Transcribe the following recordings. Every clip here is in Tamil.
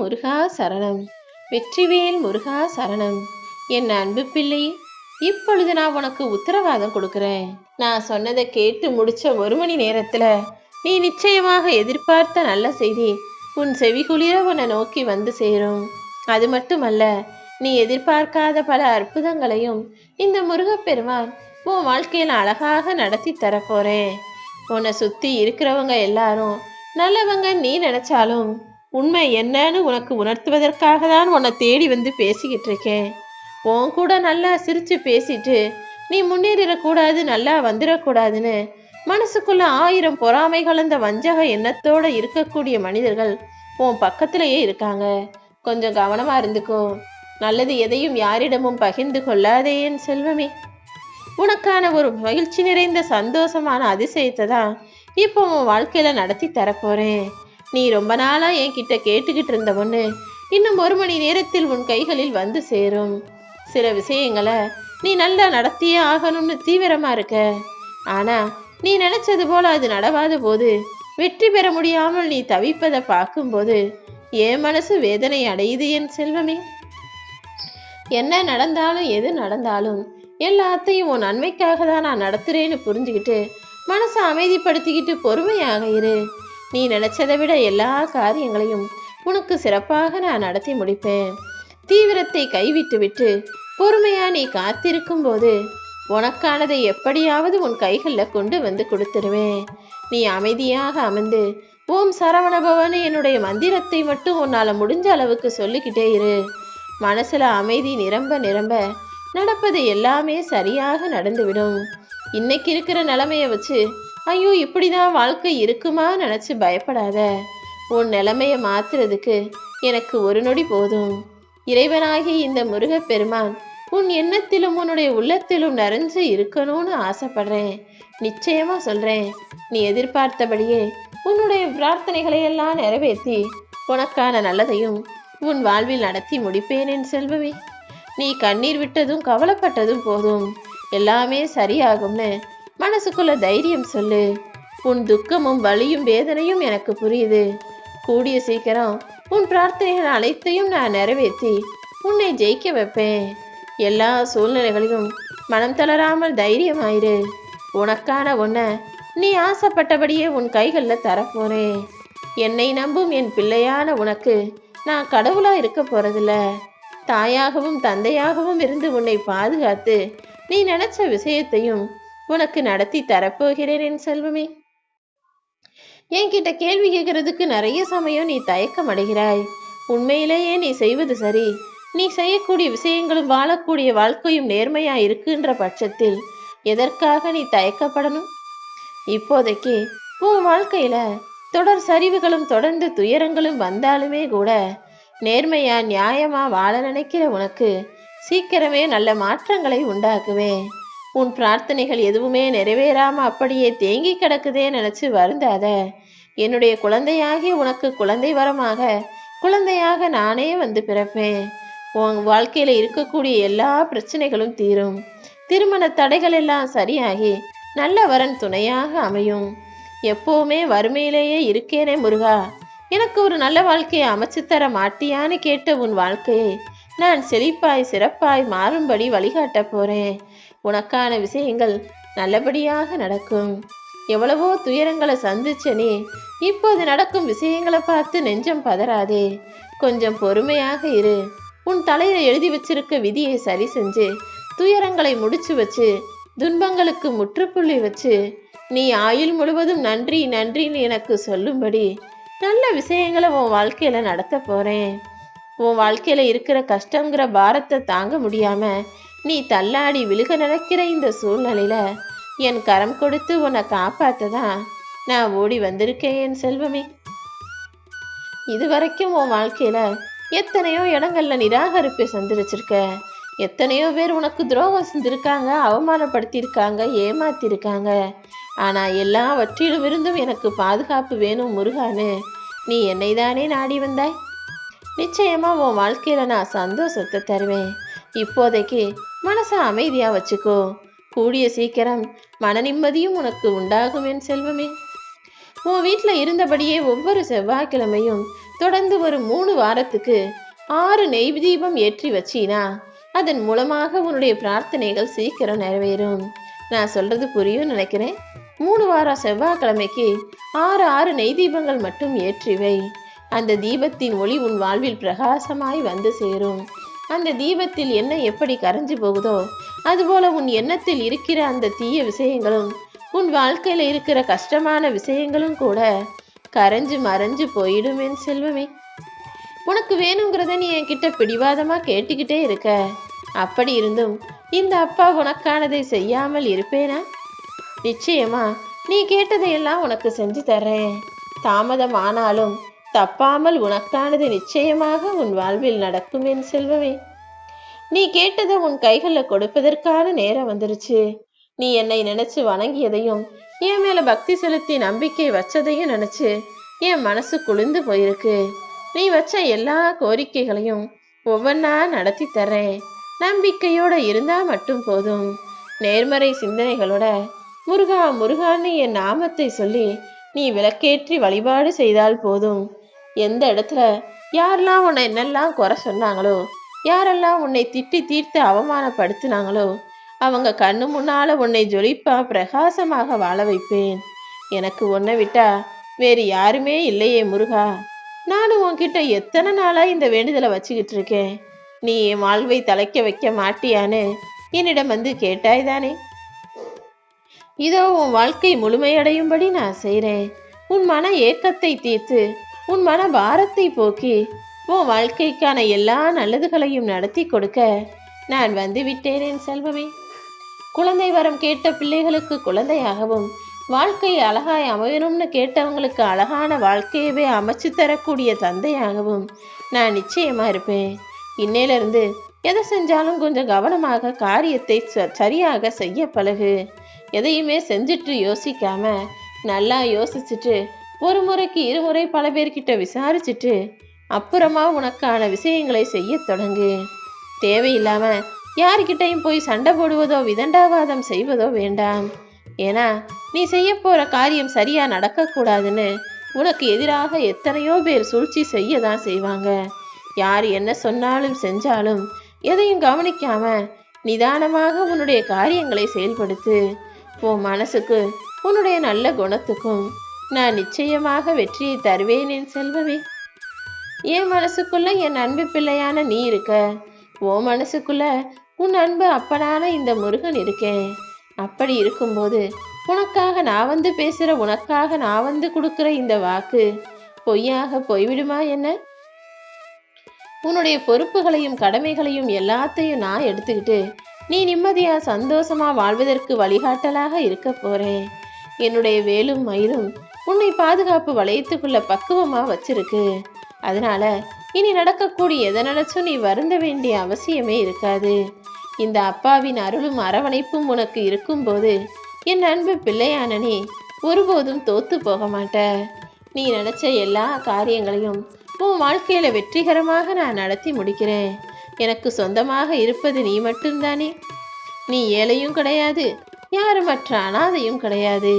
முருகா சரணம். வெற்றிவேல் முருகா சரணம். என் அன்பு பிள்ளை இப்பொழுது நான் உனக்கு உத்தரவாதம் கொடுக்கிறேன். நான் சொன்னதை கேட்டு முடிச்ச ஒரு மணி நேரத்துல நீ நிச்சயமாக எதிர்பார்த்த நல்ல செய்தி உன் செவிகுளிர உன்னை நோக்கி வந்து சேரும். அது மட்டுமல்ல நீ எதிர்பார்க்காத பல அற்புதங்களையும் இந்த முருகப்பெருமான் உன் வாழ்க்கையில் அழகாக நடத்தி தரப்போறேன். உன்னை சுத்தி இருக்கிறவங்க எல்லாரும் நல்லவங்க நீ நினைச்சாலும் உண்மை என்னன்னு உனக்கு உணர்த்துவதற்காக தான் உன்னை தேடி வந்து பேசிக்கிட்டு இருக்கேன் உன் கூட நல்லா சிரித்து பேசிட்டு நீ முன்னேறிடக்கூடாது நல்லா வந்துடக்கூடாதுன்னு மனசுக்குள்ள ஆயிரம் பொறாமை கலந்த வஞ்சக எண்ணத்தோட இருக்கக்கூடிய மனிதர்கள் உன் பக்கத்திலேயே இருக்காங்க. கொஞ்சம் கவனமா இருந்துக்கோ. நல்லது எதையும் யாரிடமும் பகிர்ந்து கொள்ளாதே என் செல்வமே. உனக்கான ஒரு மகிழ்ச்சி நிறைந்த சந்தோஷமான அதிசயத்தை தான் இப்போ உன் வாழ்க்கையில நடத்தி தரப்போறேன். நீ ரொம்ப நாளாக என்கிட்ட கேட்டுக்கிட்டு இருந்த ஒன்று இன்னும் ஒரு மணி நேரத்தில் உன் கைகளில் வந்து சேரும். சில விஷயங்களை நீ நல்லா நடத்தியே ஆகணும்னு தீவிரமாக இருக்க. ஆனால் நீ நினைச்சது போல அது நடவாத போது வெற்றி பெற முடியாமல் நீ தவிப்பதை பார்க்கும்போது என் மனசு வேதனை அடையுது என் செல்வமே. என்ன நடந்தாலும் எது நடந்தாலும் எல்லாத்தையும் உன் நன்மைக்காக தான் நான் நடத்துகிறேன்னு புரிஞ்சுக்கிட்டு மனசை அமைதிப்படுத்திக்கிட்டு பொறுமையாக இரு. நீ நினைச்சதை விட எல்லா காரியங்களையும் உனக்கு சிறப்பாக நான் நடத்தி முடிப்பேன். தீவிரத்தை கைவிட்டு விட்டு பொறுமையா நீ காத்திருக்கும் போது உனக்கானதை எப்படியாவது உன் கைகளில் கொண்டு வந்து கொடுத்துருவேன். நீ அமைதியாக அமர்ந்து ஓம் சரவணபவன் என்னுடைய மந்திரத்தை மட்டும் உன்னால் முடிஞ்ச அளவுக்கு சொல்லிக்கிட்டே இரு. மனசில் அமைதி நிரம்ப நிரம்ப நடப்பது எல்லாமே சரியாக நடந்துவிடும். இன்னைக்கு இருக்கிற நிலமையை வச்சு ஐயோ இப்படிதான் வாழ்க்கை இருக்குமா நினைச்சு பயப்படாத. உன் நிலைமையை மாத்துறதுக்கு எனக்கு ஒரு நொடி போதும். இறைவனாகி இந்த முருகப்பெருமான் உன் எண்ணத்திலும் உன்னுடைய உள்ளத்திலும் நிறைஞ்சு இருக்கணும்னு ஆசைப்படுறேன். நிச்சயமா சொல்றேன். நீ எதிர்பார்த்தபடியே உன்னுடைய பிரார்த்தனைகளை எல்லாம் நிறைவேற்றி உனக்கான நல்லதையும் உன் வாழ்வில் நடத்தி முடிப்பேன் என் செல்வமே. நீ கண்ணீர் விட்டதும் கவலைப்பட்டதும் போதும். எல்லாமே சரியாகும்னு மனசுக்குள்ள தைரியம் சொல்லு. உன் துக்கமும் வலியும் வேதனையும் எனக்கு புரியுது. கூடிய சீக்கிரம் உன் பிரார்த்தனைகள் அனைத்தையும் நான் நிறைவேற்றி உன்னை ஜெயிக்க வைப்பேன். எல்லா சூழ்நிலைகளிலும் மனம் தளராமல் தைரியமாயிரு. உனக்கான உன்னை நீ ஆசைப்பட்டபடியே உன் கைகளில் தரப்போறேன். என்னை நம்பும் என் பிள்ளையான உனக்கு நான் கடவுளா இருக்க போறதில்ல. தாயாகவும் தந்தையாகவும் இருந்து உன்னை பாதுகாத்து நீ நினைச்ச விஷயத்தையும் உனக்கு நடத்தி தரப்போகிறேன் என் செல்வமே. என்கிட்ட கேள்வி கேட்கறதுக்கு நிறைய சமயம் நீ தயக்கம் அடைகிறாய் உண்மையிலேயே நீ செய்வது சரி. நீ செய்யக்கூடிய விஷயங்களும் வாழக்கூடிய வாழ்க்கையும் நேர்மையா இருக்குன்ற பட்சத்தில் எதற்காக நீ தயக்கப்படணும்? இப்போதைக்கு உன் வாழ்க்கையில தொடர் சரிவுகளும் தொடர்ந்து துயரங்களும் வந்தாலுமே கூட நேர்மையா நியாயமா வாழ நினைக்கிற உனக்கு சீக்கிரமே நல்ல மாற்றங்களை உண்டாக்குவேன். உன் பிரார்த்தனைகள் எதுவுமே நிறைவேறாம அப்படியே தேங்கி கிடக்குதே நினைச்சு வருந்தாத. என்னுடைய குழந்தையாகி உனக்கு குழந்தை வரமாக. குழந்தையாக நானே வந்து பிறப்பேன். உன் வாழ்க்கையில இருக்கக்கூடிய எல்லா பிரச்சனைகளும் தீரும். திருமண தடைகள் எல்லாம் சரியாகி நல்ல வரன் துணையாக அமையும். எப்போவுமே வறுமையிலேயே இருக்கேனே முருகா. எனக்கு ஒரு நல்ல வாழ்க்கையை அமைச்சு தர மாட்டியான்னு கேட்ட உன் வாழ்க்கையை நான் செழிப்பாய் சிறப்பாய் மாறும்படி வழிகாட்ட போறேன். உனக்கான விஷயங்கள் நல்லபடியாக நடக்கும். எவ்வளவோ துயரங்களை சந்திச்ச நீ இப்போது நடக்கும் விஷயங்களை பார்த்து நெஞ்சம் பதறாதே. கொஞ்சம் பொறுமையாக இரு. உன் தலையில எழுதி வச்சிருக்க விதியை சரி செஞ்சு துயரங்களை முடிச்சு வச்சு துன்பங்களுக்கு முற்றுப்புள்ளி வச்சு நீ ஆயுள் முழுவதும் நன்றி நன்றின்னு எனக்கு சொல்லும்படி நல்ல விஷயங்களை உன் வாழ்க்கையில நடத்த போறேன். உன் வாழ்க்கையில இருக்கிற கஷ்டங்கிற பாரத்தை தாங்க முடியாம நீ தள்ளாடி விழுக நினைக்கிற இந்த சூழ்நிலையில என் கரம் கொடுத்து உன்னை காப்பாத்ததான் நான் ஓடி வந்திருக்கேன் என் செல்வமே. இதுவரைக்கும் உன் வாழ்க்கையில எத்தனையோ இடங்கள்ல நிராகரிப்பை சந்திரிச்சிருக்க. எத்தனையோ பேர் உனக்கு துரோகம் செஞ்சிருக்காங்க அவமானப்படுத்தியிருக்காங்க ஏமாத்திருக்காங்க. ஆனா எல்லாவற்றிலும் இருந்தும் எனக்கு பாதுகாப்பு வேணும் முருகான்னு நீ என்னை தானே நாடி வந்தாய்? நிச்சயமா உன் வாழ்க்கையில நான் சந்தோஷத்தை தருவேன். இப்போதைக்கு மனசை அமைதியா வச்சுக்கோ. கூடிய சீக்கிரம் மன நிம்மதியும் உனக்கு உண்டாகும் என் செல்வமே. உன் வீட்டில் இருந்தபடியே ஒவ்வொரு செவ்வாய்க்கிழமையும் தொடர்ந்து ஒரு மூணு வாரத்துக்கு ஆறு நெய் தீபம் ஏற்றி வச்சினா அதன் மூலமாக உன்னுடைய பிரார்த்தனைகள் சீக்கிரம் நிறைவேறும். நான் சொல்றது புரியும் நினைக்கிறேன். மூணு வாரம் செவ்வாய்க்கிழமைக்கு ஆறு ஆறு நெய் தீபங்கள் மட்டும் ஏற்றிவை அந்த தீபத்தின் ஒளி உன் வாழ்வில் பிரகாசமாய் வந்து சேரும். அந்த தீபத்தில் என்ன எப்படி கரைஞ்சு போகுதோ அதுபோல உன் எண்ணத்தில் இருக்கிற அந்த தீய விஷயங்களும் உன் வாழ்க்கையில் இருக்கிற கஷ்டமான விஷயங்களும் கூட கரைஞ்சு மறைஞ்சு போயிடும் என் செல்வமே. உனக்கு வேணுங்கிறத நீ என்கிட்ட பிடிவாதமாக கேட்டுக்கிட்டே இருக்க. அப்படி இருந்தும் இந்த அப்பா உனக்கானதை செய்யாமல் இருப்பேனா? நிச்சயமா நீ கேட்டதையெல்லாம் உனக்கு செஞ்சு தர்றேன். தாமதம் ஆனாலும் தப்பாமல் உனக்கானது நிச்சயமாக உன் வாழ்வில் நடக்கும் என் செல்வமே. நீ கேட்டதை உன் கைகளில் கொடுப்பதற்கான நேரம் வந்துருச்சு. நீ என்னை நினைச்சு வணங்கியதையும் என் மேல பக்தி செலுத்தி நம்பிக்கை வச்சதையும் நினைச்சு என் மனசு குளிர்ந்து போயிருக்கு. நீ வச்ச எல்லா கோரிக்கைகளையும் ஒவ்வொன்றா நடத்தி தர்றேன். நம்பிக்கையோட இருந்தா மட்டும் போதும். நேர்மறை சிந்தனைகளோட முருகா முருகான்னு என் நாமத்தை சொல்லி நீ விளக்கேற்றி வழிபாடு செய்தால் போதும். எந்த இடத்துல யாரெல்லாம் உன்னை என்னெல்லாம் குறை சொன்னாங்களோ யாரெல்லாம் உன்னை திட்டி தீர்த்து அவமானப்படுத்தினாங்களோ அவங்க கண்ணு முன்னால உன்னை ஜொலிப்பா பிரகாசமாக வாழ வைப்பேன். எனக்கு உன்னை விட்டா வேறு யாருமே இல்லையே முருகா. நானும் உன்கிட்ட எத்தனை நாளா இந்த வேண்டுதலை வச்சுக்கிட்டு இருக்கேன்? நீ என் வாழ்வை தலைக்க வைக்க மாட்டியான்னு என்னிடம் வந்து கேட்டாய் தானே இதோ உன் வாழ்க்கை முழுமையடையும்படி நான் செய்கிறேன் உன் மன ஏக்கத்தை தீர்த்து உன் மன பாரத்தை போக்கி உன் வாழ்க்கைக்கான எல்லா நல்லதுகளையும் நடத்தி கொடுக்க நான் வந்து விட்டேன் என் செல்வமே. குழந்தை வரம் கேட்ட பிள்ளைகளுக்கு குழந்தையாகவும் வாழ்க்கை அழகாய் அமையணும்னு கேட்டவங்களுக்கு அழகான வாழ்க்கையவே அமைச்சு தரக்கூடிய தந்தையாகவும் நான் நிச்சயமா இருப்பேன். இன்னையிலிருந்து எதை செஞ்சாலும் கொஞ்சம் கவனமாக காரியத்தை ச- சரியாக செய்ய பழகு. எதையுமே செஞ்சுட்டு யோசிக்காம நல்லா யோசிச்சுட்டு ஒரு முறைக்கு இருமுறை பல பேர்கிட்ட விசாரிச்சுட்டு அப்புறமா உனக்கான விஷயங்களை செய்ய தொடங்கு. தேவையில்லாம யார்கிட்டையும் போய் சண்டை போடுவதோ விதண்டாவாதம் செய்வதோ வேண்டாம். ஏன்னா நீ செய்ய போற காரியம் சரியா நடக்கக்கூடாதுன்னு உனக்கு எதிராக எத்தனையோ பேர் சூழ்ச்சி செய்ய தான் செய்வாங்க. யார் என்ன சொன்னாலும் செஞ்சாலும் எதையும் கவனிக்காம நிதானமாக உன்னுடைய காரியங்களை செயல்படுத்து. உன் மனசுக்கு உன்னுடைய நல்ல குணத்துக்கும் நான் நிச்சயமாக வெற்றியை தருவேன் என் செல்வமே. என் மனசுக்குள்ள என் அன்பு பிள்ளையான நீ இருக்க. ஓ மனசுக்குள்ள உன் அன்பு அப்பனான இந்த முருகன் இருக்கேன் அப்படி இருக்கும்போது உனக்காக நான் வந்து பேசுற உனக்காக நான் வந்து கொடுக்குற இந்த வாக்கு பொய்யாக போய்விடுமா என்ன? உன்னுடைய பொறுப்புகளையும் கடமைகளையும் எல்லாத்தையும் நான் எடுத்துக்கிட்டு நீ நிம்மதியா சந்தோஷமா வாழ்வதற்கு வழிகாட்டலாக இருக்க போறேன். என்னுடைய வேலும் மயிலும் உன்னை பாதுகாப்பு வளையத்துக்குள்ள பக்குவமா வச்சிருக்கு. அதனால இனி நடக்கக்கூடிய எதை நினைச்சும் நீ வருந்த வேண்டிய அவசியமே இருக்காது. இந்த அப்பாவின் அருளும் அரவணைப்பும் உனக்கு இருக்கும்போது என் அன்பு பிள்ளையானனே ஒருபோதும் தோத்து போக மாட்ட. நீ நினைச்ச எல்லா காரியங்களையும் உன் வாழ்க்கையில வெற்றிகரமாக நான் நடத்தி முடிக்கிறேன். எனக்கு சொந்தமாக இருப்பது நீ மட்டும்தானே. நீ ஏழையும் கிடையாது யாருமற்ற அனாதையும் கிடையாது.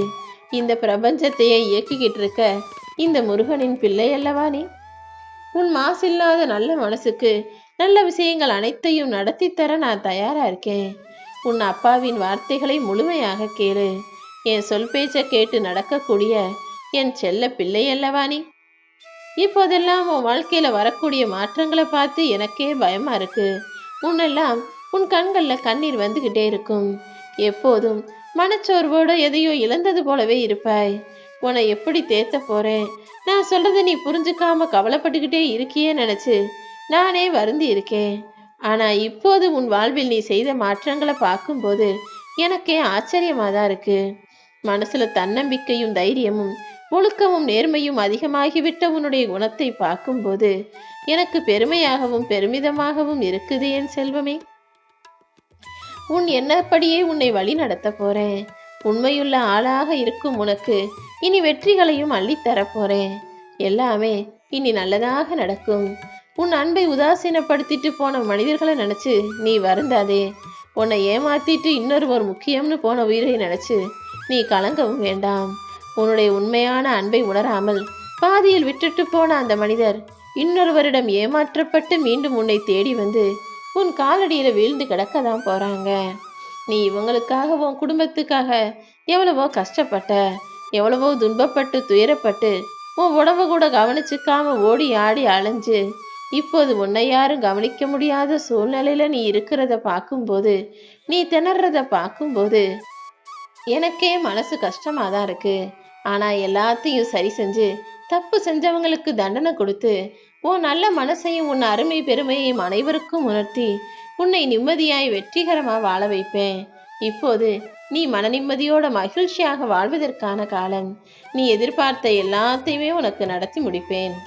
இந்த பிரபஞ்சத்தையே இயக்கிக்கிட்டு இருக்க இந்த முருகனின் பிள்ளை அல்லவா நீ? உன் மாசில்லாத நல்ல மனசுக்கு நல்ல விஷயங்கள் அனைத்தையும் நடத்தி தர நான் தயாரா இருக்கேன். உன் அப்பாவின் வார்த்தைகளை முழுமையாக கேளு. என் சொல் பேச்சை கேட்டு நடக்கக்கூடிய என் செல்ல பிள்ளை அல்லவா நீ? இப்போதெல்லாம் உன் வாழ்க்கையில வரக்கூடிய மாற்றங்களை பார்த்து எனக்கே பயமா இருக்கு. உன்னெல்லாம் உன் கண்களில் கண்ணீர் வந்துகிட்டே இருக்கும். எப்போதும் மனச்சோர்வோட எதையோ இழந்தது போலவே இருப்பாய். உன்னை எப்படி தேத்த போறேன்? நான் சொல்றதை நீ புரிஞ்சுக்காம கவலைப்பட்டுக்கிட்டே இருக்கியே நினைச்சு நானே வருந்தி இருக்கேன். ஆனா இப்போது உன் வாழ்வில் நீ செய்த மாற்றங்களை பார்க்கும்போது எனக்கே ஆச்சரியமா தான் இருக்கு. மனசுல தன்னம்பிக்கையும் தைரியமும் ஒழுக்கமும் நேர்மையும் அதிகமாகிவிட்ட உன்னுடைய குணத்தை பார்க்கும்போது எனக்கு பெருமையாகவும் பெருமிதமாகவும் இருக்குது என் செல்வமே. உன் என்னப்படியே உன்னை வழி நடத்த போறேன். உண்மையுள்ள ஆளாக இருக்கும் உனக்கு இனி வெற்றிகளையும் அள்ளித்தரப்போறேன் எல்லாமே இனி நல்லதாக நடக்கும். உன் அன்பை உதாசீனப்படுத்திட்டு போன மனிதர்களை நினைச்சு நீ வருந்தாதே. உன்னை ஏமாத்திட்டு இன்னொருவர் முக்கியம்னு போன உயிரை நினைச்சு நீ கலங்கவும் வேண்டாம். உன்னுடைய உண்மையான அன்பை உணராமல் பாதியில் விட்டுட்டு போன அந்த மனிதர் இன்னொருவரிடம் ஏமாற்றப்பட்டு மீண்டும் உன்னை தேடி வந்து உன் காலடியில் வீழ்ந்து கிடக்க தான் போகிறாங்க நீ இவங்களுக்காக உன் குடும்பத்துக்காக எவ்வளவோ கஷ்டப்பட்ட எவ்வளவோ துன்பப்பட்டு துயரப்பட்டு உன் உடம்பு கூட கவனிச்சுக்காம ஓடி ஆடி அலைஞ்சு இப்போது உன்னை யாரும் கவனிக்க முடியாத சூழ்நிலையில நீ இருக்கிறத பார்க்கும்போது நீ திணறத பார்க்கும்போது எனக்கே மனசு கஷ்டமாக தான் இருக்கு. ஆனால் எல்லாத்தையும் சரி செஞ்சு தப்பு செஞ்சவங்களுக்கு தண்டனை கொடுத்து உன் நல்ல மனசையும் உன் அருமை பெருமையையும் அனைவருக்கும் உணர்த்தி உன்னை நிம்மதியாய் வெற்றிகரமாக வாழ வைப்பேன். இப்போது நீ மன நிம்மதியோட மகிழ்ச்சியாக வாழ்வதற்கான காலம். நீ எதிர்பார்த்த எல்லாத்தையுமே உனக்கு நடத்தி முடிப்பேன்.